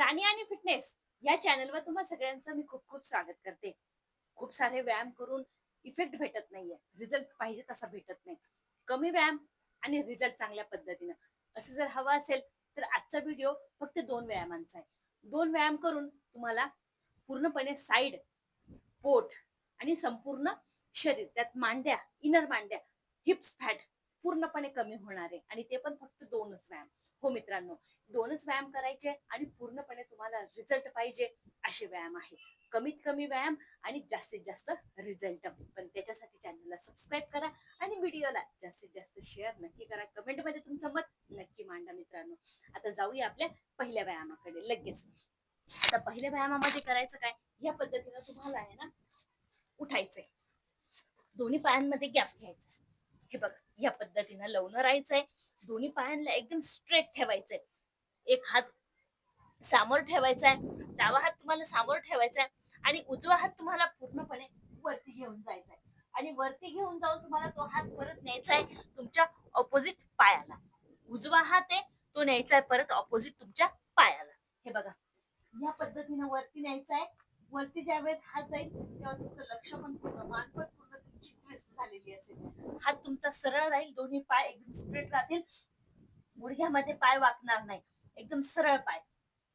प्राणी आणि फिटनेस या चॅनलवर तुम्हा सगळ्यांचं मी खूप खूप स्वागत करते. खूप सारे व्यायाम करून इफेक्ट भेटत नाहीये. रिझल्ट पाहिजे तसा भेटत नाही. कमी व्यायाम आणि रिझल्ट चांगल्या पद्धतीनं. असं जर हवं असेल तर आजचा व्हिडिओ फक्त दोन व्यायामांचा आहे. दोन व्यायाम करून तुम्हाला पूर्णपणे साईड पोट आणि संपूर्ण शरीर त्यात मांड्या इनर मांड्या हिप्स फॅट पूर्णपणे कमी होणार आहे. आणि ते पण फक्त दोनच व्यायाम. हो मित्रांनो दोनच व्यायाम करायचे आणि तुम्हाला रिझल्ट पाहिजे असे व्यायाम आहे. कमीत कमी व्यायाम आणि जास्तीत जास्त रिझल्ट पण त्याच्यासाठी चॅनलला सबस्क्राईब करा आणि व्हिडिओला जास्तीत जास्त शेअर नक्की करा. कमेंटमध्ये तुमचं मत नक्की मांडा मित्रांनो. आता जाऊया आपल्या पहिल्या व्यायामाकडे. लगेच. आता पहिल्या व्यायामामध्ये करायचं काय? या पद्धतीला तुम्हाला आहे ना उठायचंय. दोन्ही पायांमध्ये गॅप घ्यायचा. हे बघ या पद्धतीनं लवणं राहायचंय. दोन्ही पायांना एकदम स्ट्रेट ठेवायचंय. एक हात सामोर ठेवायचा आहे डावा हात तुम्हाला सामोर ठेवायचा आहे आणि उजवा हात तुम्हाला पूर्णपणे वरती घेऊन जायचा आहे आणि वरती घेऊन जाऊन तुम्हाला तो हात परत न्यायचा आहे तुमच्या ऑपोजिट पायाला. उजवा हात आहे तो न्यायचा आहे परत ऑपोजिट तुमच्या पायाला. हे बघा या पद्धतीने वरती न्यायचा आहे वरती ज्या वेळेस हात जाईल तेव्हा तुमचं लक्ष पण पूर्ण मान पण पूर्ण तुमची ट्विस्ट झालेली असेल. हात तुमचा सरळ राहील दोन्ही पाय एकदम स्ट्रेट राहतील. गुडघ्यामध्ये पाय वाकणार नाही एकदम सरळ पाय.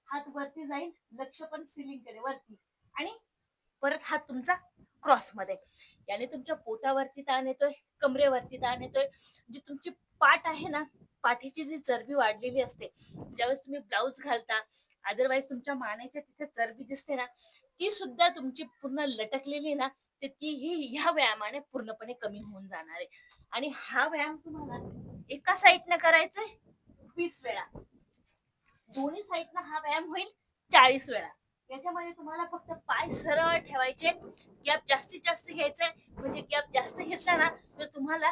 हात वरती जाईल लक्ष पण सिलिंगकडे वरती. आणि परत हात तुमचा क्रॉसमध्ये. याने तुमच्या पोटावरती ताण येतोय कमरेवरती ताण येतोय. जी तुमची पाठ आहे ना पाठीची जी चरबी वाढलेली असते ज्यावेळेस तुम्ही ब्लाऊज घालता अदरवाईज तुमच्या मानेच्या तिथे चरबी दिसते ना ती सुद्धा तुमची पूर्ण लटकलेली ना तर ती ही ह्या व्यायामाने पूर्णपणे कमी होऊन जाणार आहे. आणि हा व्यायाम तुम्हाला एका साईडनं करायचा वीस वेळा. दोन्ही साईडनं हा व्यायाम होईल चाळीस वेळा. याच्यामध्ये तुम्हाला फक्त पाय सरळ ठेवायचे. गॅप जास्तीत जास्त घ्यायचंय. म्हणजे गॅप जास्त घेतला ना तर तुम्हाला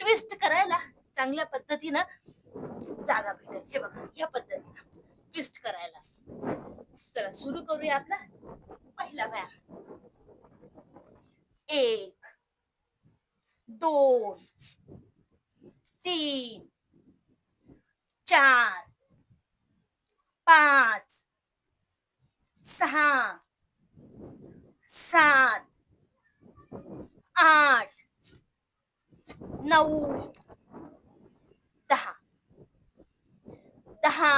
ट्विस्ट करायला चांगल्या पद्धतीनं जागा भेटेल. हे बघा या पद्धतीनं ट्विस्ट करायला. चला सुरू करूया आपला पहिला व्यायाम. एक दोन तीन चार पाच सहा सात आठ नऊ दहा. दहा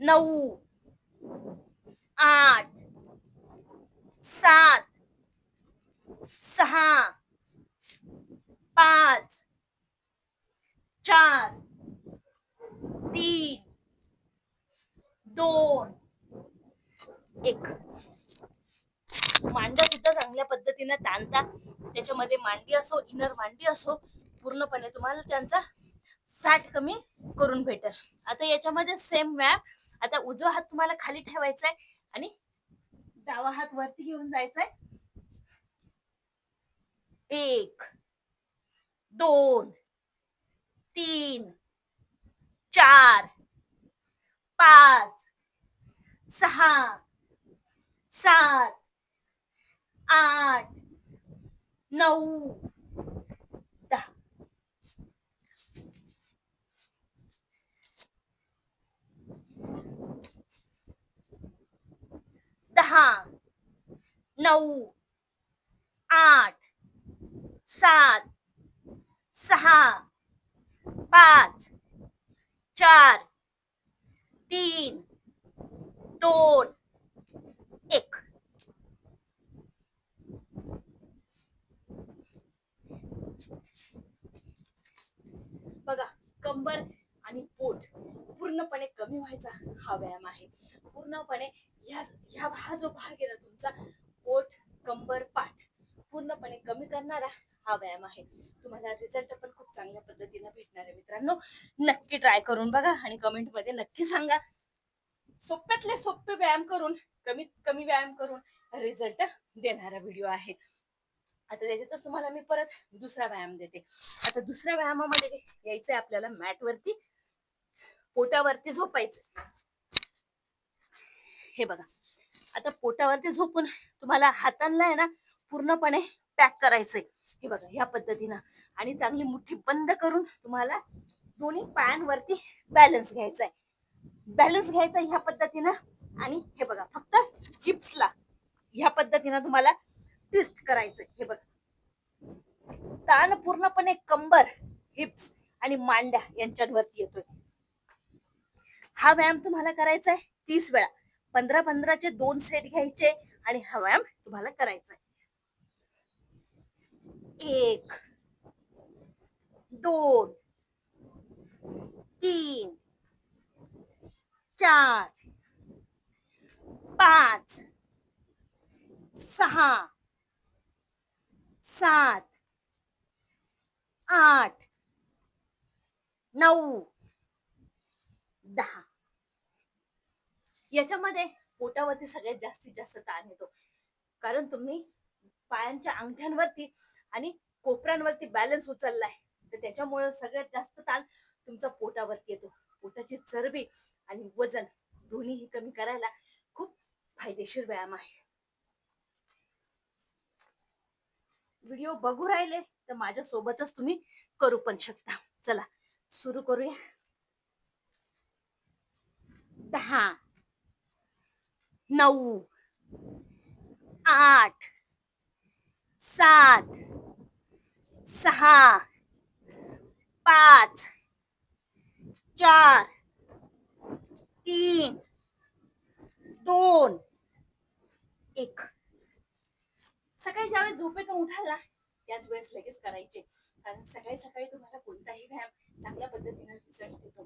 नऊ आठ सात सहा पाच चार तीन दोन. एक. मांड्या सुद्धा चांगल्या पद्धतीने ताणता. त्याच्यामध्ये मांडी असो इनर मांडी असो पूर्णपणे तुम्हाला त्यांचा साठ कमी करून भेटेल. आता याच्यामध्ये सेम व्यायाम आता उजवा हात तुम्हाला खाली ठेवायचा आहे आणि डावा हात वरती घेऊन जायचा आहे एक दोन तीन चार पाच सहा सात आठ नऊ दहा नऊ आठ सात सहा पाच चार तीन दोन. एक. बघा कंबर आणि पोट पूर्णपणे कमी व्हायचा हा व्यायाम आहे. पूर्णपणे ह्या ह्या हा जो भाग आहे ना तुमचा पोट कंबर पाठ पूर्णपणे कमी करणारा हा व्यायाम आहे. तुम्हाला रिझल्ट पण खूप चांगल्या पद्धतीने भेटणार आहे मित्रांनो. नक्की ट्राय करून बघा आणि कमेंटमध्ये नक्की सांगा. सोप्यातले सोपे व्यायाम करून कमीत कमी व्यायाम करून रिझल्ट देणारा व्हिडिओ आहे. आता त्याच्यातच तुम्हाला मी परत दुसरा व्यायाम देते. आता दुसऱ्या व्यायामामध्ये यायचंय आपल्याला मॅट वरती पोटावरती झोपायचं हे बघा. आता पोटावरती झोपून तुम्हाला हातांना आहे ना पूर्णपणे पॅक करायचंय. हे बघा या पद्धतीनं. आणि चांगली मुठ्ठी बंद करून तुम्हाला दोन्ही पायांवरती बॅलन्स घ्यायचा आहे बॅलन्स घ्यायचा ह्या पद्धतीनं. आणि हे बघा फक्त हिप्सला ह्या पद्धतीनं तुम्हाला ट्विस्ट करायचं हे बघा. ताण पूर्णपणे कंबर हिप्स आणि मांड्या यांच्यावरती येतोय. हा व्यायाम तुम्हाला करायचा आहे तीस वेळा. पंधरा पंधराचे दोन सेट घ्यायचे आणि हा व्यायाम तुम्हाला करायचा आहे एक दोन तीन चार पाच सहा सात आठ नऊ दहा. याच्यामध्ये पोटावरती सगळ्यात जास्तीत जास्त ताण येतो. कारण तुम्ही पायांच्या अंगठ्यांवरती आणि कोपऱ्यांवरती बॅलन्स उचललाय. तर त्याच्यामुळे सगळ्यात जास्त ताण तुमचा पोटावरती येतो. पोटाची चरबी आणि वजन दोन्हीही कमी करायला खूप फायदेशीर व्यायाम आहे. व्हिडिओ बघू राहिले तर माझ्या सोबतच तुम्ही करू पण शकता. चला सुरू करूया. दहा नऊ आठ सात सहा पाच चार तीन दोन एक. सकाळी ज्यावेळेस झोपेतून उठाल त्याच वेळेस लगेच करायचे. कारण सकाळी सकाळी तुम्हाला कोणताही व्यायाम चांगल्या पद्धतीने रिझल्ट देतो.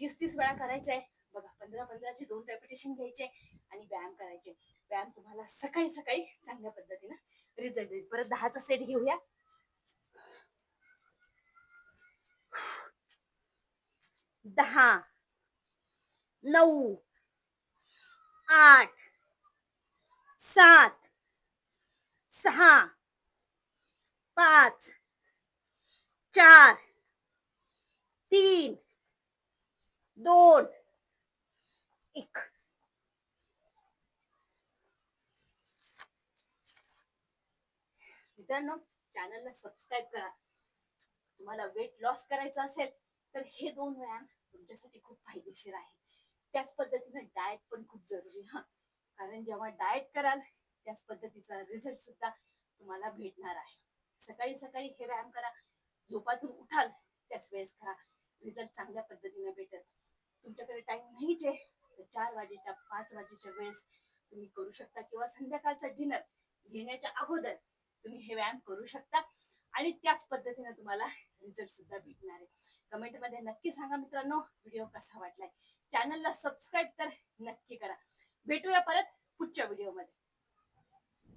तीस तीस वेळा करायचा आहे बघा पंधरा पंधराचे दोन रेपिटेशन घ्यायचे आणि व्यायाम करायचे. व्यायाम तुम्हाला सकाळी सकाळी चांगल्या पद्धतीनं रिझल्ट देईल. परत दहाचा सेट घेऊया. दहा नऊ आठ सात सहा पाच चार तीन दोन एक. मित्रांनो चॅनलला सबस्क्राईब करा. तुम्हाला वेट लॉस करायचं असेल तर हे दोन व्यायाम तुमच्यासाठी खूप फायदेशीर आहे. त्याच पद्धतीने डाएट पण खूप जरुरी हा. कारण जेव्हा डाएट कराल त्याच पद्धतीचा रिझल्ट सुद्धा तुम्हाला भेटणार आहे. सकाळी सकाळी हे व्यायाम करा. झोपातून उठाल त्याच वेळेस करा रिझल्ट चांगल्या पद्धतीने भेटेल. तुमच्याकडे टाइम नाहीच आहे तर चार वाजेच्या पाच वाजेच्या वेळेस तुम्ही करू शकता. किंवा संध्याकाळचा डिनर घेण्याच्या अगोदर तुम्ही हे व्यायाम करू शकता. आणि त्याच पद्धतीने तुम्हाला रिझल्ट सुद्धा भेटणार आहे. कमेंटमध्ये नक्की सांगा मित्रांनो. व्हिडिओ कसा वाटलाय? चॅनलला सबस्क्राईब तर नक्की करा. भेटूया परत पुढच्या व्हिडिओ